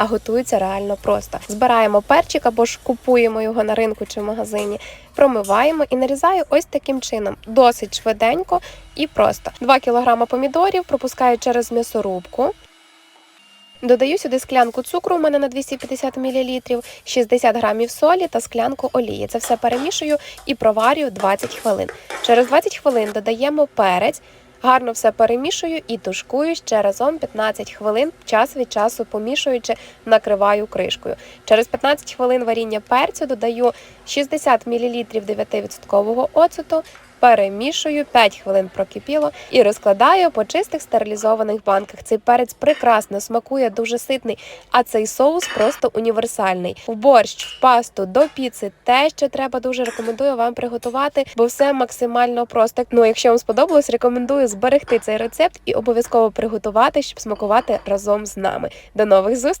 а готується реально просто. Збираємо перчик або ж купуємо його на ринку чи в магазині, промиваємо і нарізаю ось таким чином, досить швиденько і просто. 2 кг помідорів пропускаю через м'ясорубку. Додаю сюди склянку цукру, у мене на 250 мл, 60 грамів солі та склянку олії. Це все перемішую і проварюю 20 хвилин. Через 20 хвилин додаємо перець, гарно все перемішую і тушкую ще разом 15 хвилин, час від часу помішуючи, накриваю кришкою. Через 15 хвилин варіння перцю додаю 60 мл 9% оцету, перемішую, 5 хвилин прокипіло і розкладаю по чистих стерилізованих банках. Цей перець прекрасно смакує, дуже ситний, а цей соус просто універсальний. В борщ, в пасту, до піци те, що треба, дуже рекомендую вам приготувати, бо все максимально просто. Ну, якщо вам сподобалось, рекомендую зберегти цей рецепт і обов'язково приготувати, щоб смакувати разом з нами. До нових зустрічей!